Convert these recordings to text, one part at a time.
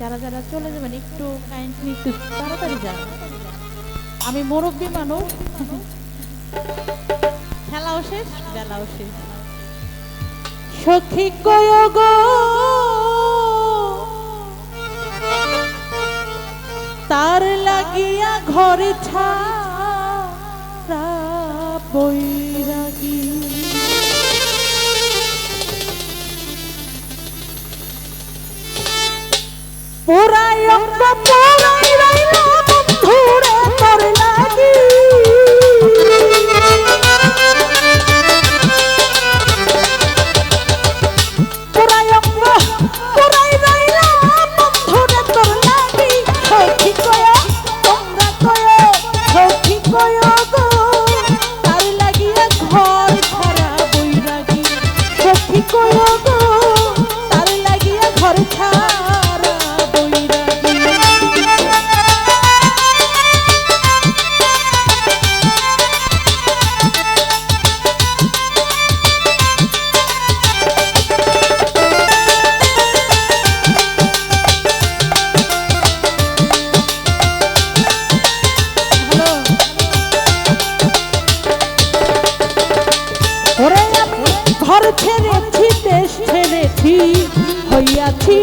যারা যারা চলে যাবেন, একটু কাইন্ডলি একটু তাড়াতাড়ি যান। আমি মুরব্বী মানুষ। খেলাও শেষ, বেলাও শেষ। সখী কয়গ তার লাগিয়া ঘরে ছা বই পুরাই অঙ্গ, পুরাই রইল বন্ধুরে তোর লাগি। পুরাই অঙ্গ, পুরাই রইল বন্ধুরে তোর লাগি। সখী কয়, তোমরা কয়, সখী কয় গো। তার লাগিয়া ঘর ধরা বই লাগি সখী কয় গো ওরে আমি ঘর ছেড়েছি দেশ ছেড়েছি হইয়াছি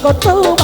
কত